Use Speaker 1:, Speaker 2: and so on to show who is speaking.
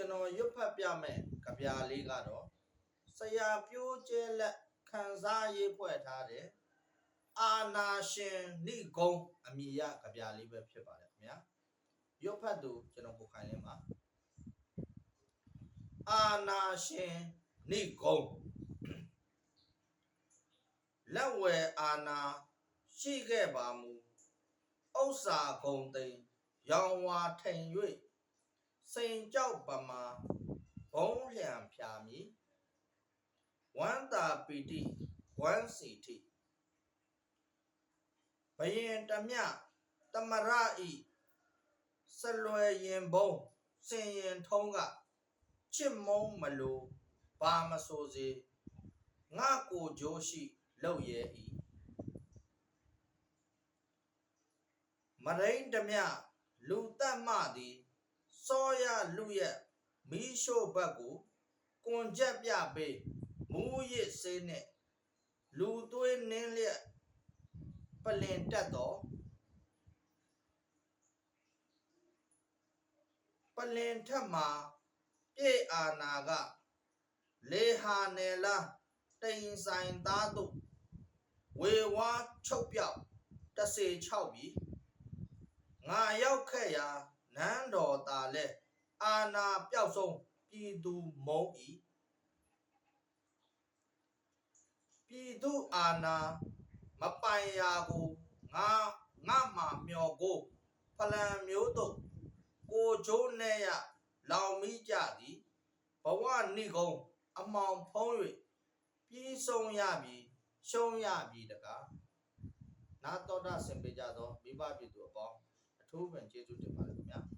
Speaker 1: ကျွန်တော်ရွတ်ဖတ်ပြမယ်ကြပြလေးကတော့ဆရာပြိုးကျဲလက်ခန်းစားရေးဖွဲ့ထားတဲ့အာနာရှင်ဏိဂုံအမိယကြပြလေးပဲဖြစ်ပါတယ်ခင်ဗျာရွတ်ဖတ်သူကျွန်တော်ကိုခိုင်လင်းပါအာနာရှင်ဏိဂုံလက်ဝယ်အာနာရှိခဲ့ပါမူဥစ္စာဂုံသိမ်းရောင်ဝါထိန်၍ စိန်ကြောက်ပမာဘုံလျံဖြာမီဝန္တာပီတိဝမ်းစီတိဘယင်တမြတမရဤစလွယ်ရင်ဘုံစင်ရင်ထုံးကချစ်မုံမလိုဘာမဆိုစေငါကိုဂျိုးရှိလောက်ရဲ့ဤမရိန်တမြလူတတ်မသည် စောရလူရဲ့မီးရှို့ဘက်ကိုကွန်ချက်ပြပေးမူးရစ်စေးနဲ့လူသွေးနင်းလျက်ပလင်တက်တော့ပလင်ထက်မှာပြည့်အာနာကလေဟာနယ်လားတိန်ဆိုင်သားတို့ဝေဝါချုပ်ပြောက်တစေ6ပြီငါရောက်ခဲ့ရာ နန်းတော်သားလဲအာနာပျောက်ဆုံးပြည်သူမုံဤပြည်သူအာနာမပိုင်ရာကိုငါငါမှမျောကိုဖလံမျိုးတို့ကိုချိုးနဲ့ရလောင်မိကြသည်ဘဝနိကုံအမောင်ဖုံး၍ပြီးဆုံးရပြီရှုံးရပြီတကားနာတော်တာဆင်ပေးကြသောမိဘပြည်သူအပေါင်းအ ထူးပင်ကျေးဇူးတင်ပါတယ်ခင်ဗျာ